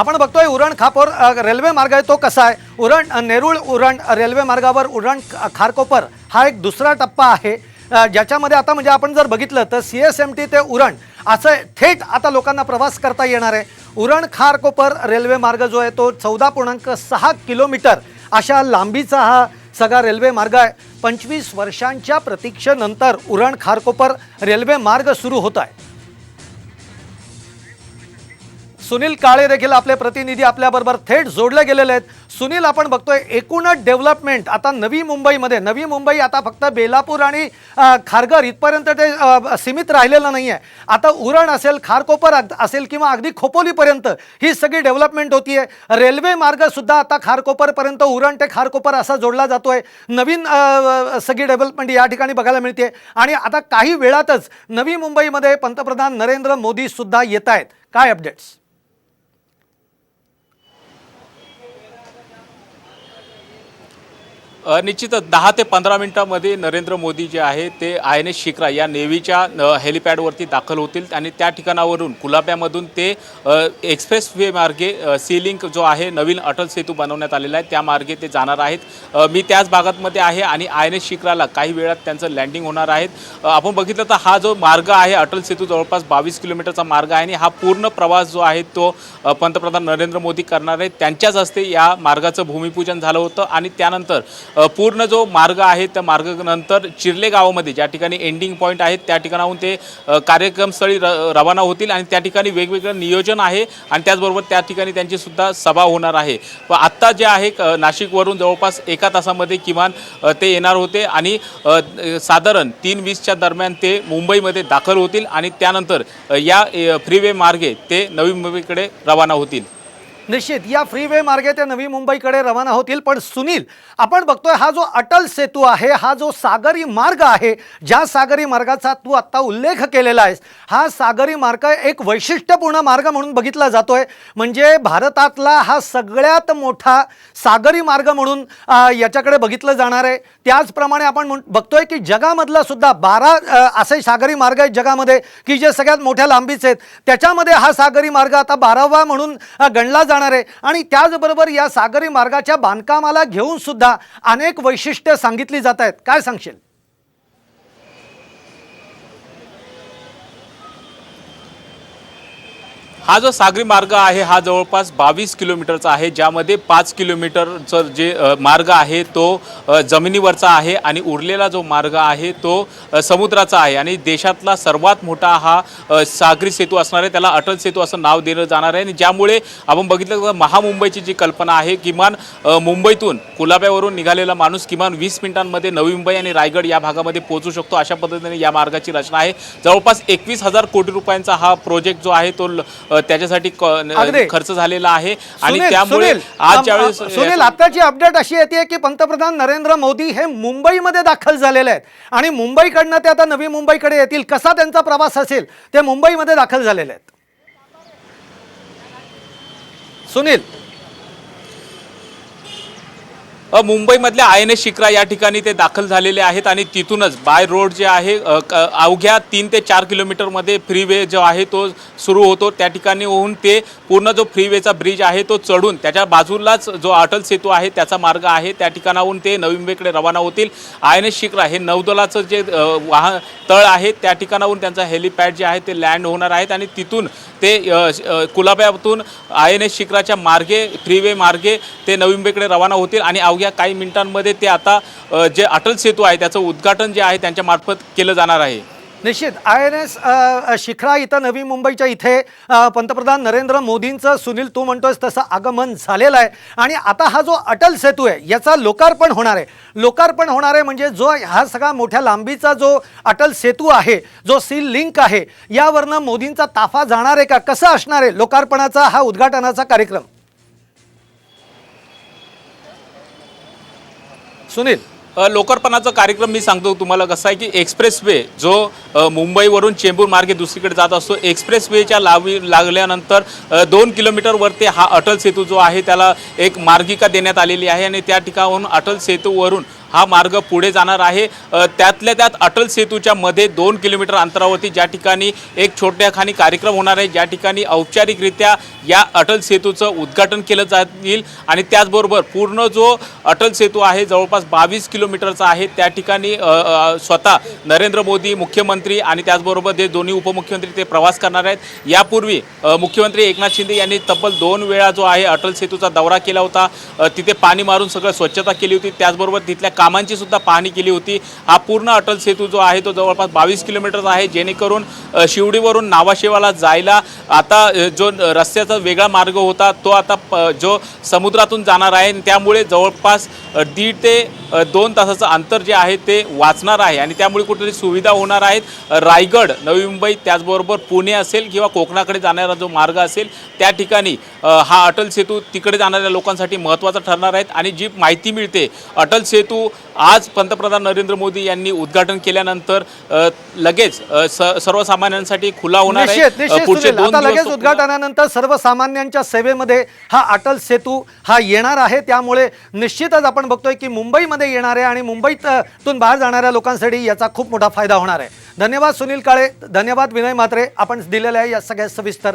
आपण बघतोय उरण खापोर रेल्वे मार्ग आहे तो कसा आहे? उरण नेरुळ नेरूळ उरण रेल्वे मार्गावर उरण खारकोपर हा एक दुसरा टप्पा आहे. ज्याच्यामध्ये आता म्हणजे आपण जर बघितलं तर सी एस एम टी ते उरण असं थेट आता लोकांना प्रवास करता येणार आहे. उरण खारकोपर रेल्वे मार्ग जो आहे तो चौदा पूर्णांक सहा किलोमीटर अशा लांबीचा हा सगळा रेल्वे मार्ग आहे. पंचवीस वर्षांच्या प्रतीक्षेनंतर उरण खारकोपर रेल्वे मार्ग सुरू होत आहे. सुनील काळे देखील आपले प्रतिनिधी आपल्याबरोबर थेट जोडले गेलेले आहेत. सुनील आपण बघतोय एकूणच डेव्हलपमेंट आता नवी मुंबईमध्ये नवी मुंबई आता फक्त बेलापूर आणि खारघर इथपर्यंत ते सीमित राहिलेलं नाही आहे आता उरण असेल खारकोपर असेल किंवा अगदी खोपोलीपर्यंत ही सगळी डेव्हलपमेंट होतीये. रेल्वे मार्गसुद्धा आता खारकोपरपर्यंत उरण ते खारकोपर असा जोडला जातोय. नवीन सगळी डेव्हलपमेंट या ठिकाणी बघायला मिळते. आणि आता काही वेळातच नवी मुंबईमध्ये पंतप्रधान नरेंद्र मोदी सुद्धा येत आहेत काय अपडेट्स निश्चितच दहा ते पंधरा मिनटामध्ये नरेंद्र मोदी जे आहे ते आय एन एस शिक्रा या नेव्हीच्या हेलिपॅडवरती दाखल होतील आणि त्या ठिकाणावरून कुलाब्यामधून ते एक्सप्रेस वे मार्गे अ, सी लिंक जो आहे नवीन अटल सेतू बनवण्यात आलेला आहे त्या मार्गे ते जाणार आहेत. मी त्याच भागातमध्ये आहे आणि आय एन एस शिक्राला काही वेळात त्यांचं लँडिंग होणार आहेत आपण बघितलं तर हा जो मार्ग आहे अटल सेतू जवळपास बावीस किलोमीटरचा मार्ग आहे आणि हा पूर्ण प्रवास जो आहे तो पंतप्रधान नरेंद्र मोदी करणार आहेत त्यांच्याच हस्ते या मार्गाचं भूमिपूजन झालं होतं आणि त्यानंतर पूर्ण जो मार्ग आहे त्या मार्गानंतर चिरले गावामध्ये ज्या ठिकाणी एंडिंग पॉईंट आहेत त्या ठिकाणाहून ते कार्यक्रमस्थळी र रवाना होतील आणि त्या ठिकाणी वेगवेगळं नियोजन आहे आणि त्याचबरोबर त्या ठिकाणी त्यांची सुद्धा सभा होणार आहे. व आत्ता जे आहे नाशिकवरून जवळपास एका तासामध्ये किमान ते येणार होते आणि साधारण तीन वीसच्या दरम्यान ते मुंबईमध्ये दाखल होतील आणि त्यानंतर या फ्रीवे मार्गे ते नवी मुंबईकडे रवाना होतील. निश्चित या फ्रीवे मार्गे ते नवी मुंबईकडे रवाना होतील पण सुनील आपण बघतोय हा जो अटल सेतू आहे हा जो सागरी मार्ग आहे ज्या सागरी मार्गाचा तू आत्ता उल्लेख केलेला आहेस हा सागरी मार्ग एक वैशिष्ट्यपूर्ण मार्ग म्हणून बघितला जातोय. म्हणजे भारतातला हा सगळ्यात मोठा सागरी मार्ग म्हणून याच्याकडे बघितलं जाणार आहे. त्याचप्रमाणे आपण म्हण- बघतोय की जगामधला सुद्धा बारा असे सागरी मार्ग आहेत जगामध्ये की जे सगळ्यात मोठ्या लांबीचे आहेत. त्याच्यामध्ये हा सागरी मार्ग आता बारावा म्हणून गणला जाणार आहे. आणि त्याचबरोबर या सागरी मार्गाच्या बांधकामाला घेऊन सुद्धा अनेक वैशिष्ट्य सांगितली जात आहेत. काय सांगशील? हा जो सागरी मार्ग आहे हा जवळपास बावीस किलोमीटरचा आहे ज्यामध्ये पाच किलोमीटरचं जे मार्ग आहे तो जमिनीवरचा आहे आणि उरलेला जो मार्ग आहे तो समुद्राचा आहे. आणि देशातला सर्वात मोठा हा सागरी सेतू असणार आहे त्याला अटल सेतू असं नाव दिलं जाणार आहे. आणि ज्यामुळे आपण बघितलं तर महामुंबईची जी कल्पना आहे किमान मुंबईतून कुलाब्यावरून निघालेला माणूस किमान वीस मिनिटांमध्ये नवी मुंबई आणि रायगड या भागामध्ये पोहोचू शकतो अशा पद्धतीने या मार्गाची रचना आहे. जवळपास एकवीस हजार कोटी रुपयांचा हा प्रोजेक्ट जो आहे तो ल- त्याच्यासाठी खर्च झालेला आहे. आणि त्यामुळे आज ज्यावेळेस सुनील आताची अपडेट अशी येते की पंतप्रधान नरेंद्र मोदी हे मुंबईमध्ये दाखल झालेले आहेत. आणि मुंबईकडनं ते आता नवी मुंबईकडे येतील. कसा त्यांचा प्रवास असेल ते मुंबईमध्ये दाखल झालेले आहेत. सुनील मुंबईमधल्या आय एन एस शिक्रा या ठिकाणी ते दाखल झालेले आहेत आणि तिथूनच बाय रोड जे आहे क- अवघ्या तीन ते चार किलोमीटरमध्ये फ्रीवे जो आहे तो सुरू होतो. त्या ठिकाणी होऊन ते पूर्ण जो फ्रीवेचा ब्रिज आहे तो चढून त्याच्या बाजूलाच जो अटल सेतू आहे त्याचा मार्ग आहे. त्या ठिकाणाहून ते नवी मुंबईकडे रवाना होतील. आय एन एस शिक्रा हे नौदलाचं जे वाहन तळ आहे त्या ठिकाणाहून त्यांचा हेलिपॅड जे आहे ते लँड होणार आहेत आणि तिथून ते कुलाब्यातून आय एन एस शिक्राच्या मार्गे फ्रीवे मार्गे ते नवी मुंबईकडे रवाना होतील आणि अवघ्या काही मिनिटांमध्ये ते आता जे अटल सेतू आहे त्याचं उद्घाटन जे आहे त्यांच्या मार्फत केलं जाणार आहे. निश्चित. आय एन एस शिखरा इथं नवी मुंबईच्या इथे पंतप्रधान नरेंद्र मोदींचं सुनील तू म्हणतोयस तसं आगमन झालेलं आहे. आणि आता हा जो अटल सेतू आहे याचा लोकार्पण होणार आहे. लोकार्पण होणार आहे म्हणजे जो हा सगळा मोठ्या लांबीचा जो अटल सेतू आहे जो सील लिंक आहे यावरनं मोदींचा ताफा जाणार आहे का? कसं असणार आहे लोकार्पणाचा हा उद्घाटनाचा कार्यक्रम? सुनील अ, लोकार्पणाचा कार्यक्रम मी सांगतो तुम्हाला कसं आहे की एक्सप्रेस वे जो मुंबईवरून चेंबूर मार्गे दुसरीकडे जात असतो एक्सप्रेस वेच्या लावी लागल्यानंतर दोन किलोमीटरवरती हा अटल सेतू जो आहे त्याला एक मार्गिका देण्यात आलेली आहे आणि त्या ठिकाणाहून अटल सेतूवरून हा मार्ग पुढे जाणार आहे. त्यातल्या त्यात अटल सेतूच्या मध्ये दोन किलोमीटर अंतरावरती ज्या ठिकाणी एक छोट्या खाणी कार्यक्रम होणार आहे ज्या ठिकाणी औपचारिकरित्या या अटल सेतूचं उद्घाटन केलं जाईल. आणि त्याचबरोबर पूर्ण जो अटल सेतू आहे जवळपास बावीस किलोमीटरचा आहे त्या ठिकाणी स्वतः नरेंद्र मोदी मुख्यमंत्री आणि त्याचबरोबर जे दोन्ही उपमुख्यमंत्री ते प्रवास करणार आहेत. यापूर्वी मुख्यमंत्री एकनाथ शिंदे यांनी तब्बल दोन वेळा जो आहे अटल सेतूचा दौरा केला होता. तिथे पाणी मारून सगळं स्वच्छता केली होती. त्याचबरोबर तिथल्या कामांची सुद्धा पाहणी केली होती. हा पूर्ण अटल सेतू जो आहे तो जवळपास बावीस किलोमीटरचा आहे जेणेकरून शिवडीवरून नावाशेवाला जायला आता जो रस्त्याचा वेगळा मार्ग होता तो आता प- जो समुद्रातून जाणार आहे आणि त्यामुळे जवळपास दीड ते दोन तासाचं अंतर जे आहे ते वाचणार आहे. आणि त्यामुळे कुठेतरी सुविधा होणार आहेत. रायगड नवी मुंबई त्याचबरोबर पुणे असेल किंवा कोकणाकडे जाणारा जो मार्ग असेल त्या ठिकाणी हा अटल सेतू तिकडे जाणाऱ्या लोकांसाठी महत्त्वाचा ठरणार आहेत. आणि जी माहिती मिळते अटल सेतू आज पंतप्रधान नरेंद्र मोदी यांनी उद्घाटन केल्यानंतर लगेच सर्वसामान्यांसाठी खुला होणार आहे. पुढचे. दोन लगेच उद्घाटनानंतर सर्वसामान्यांच्या सेवेमध्ये हा अटल सेतू हा येणार आहे. त्यामुळे निश्चितच आपण बघतोय की मुंबईमध्ये येणाऱ्या आणि मुंबईतून बाहेर जाणाऱ्या लोकांसाठी याचा खूप मोठा फायदा होणार आहे. धन्यवाद सुनील काळे. धन्यवाद विनय मात्रे आपण दिलेल्या या सगळ्या सविस्तर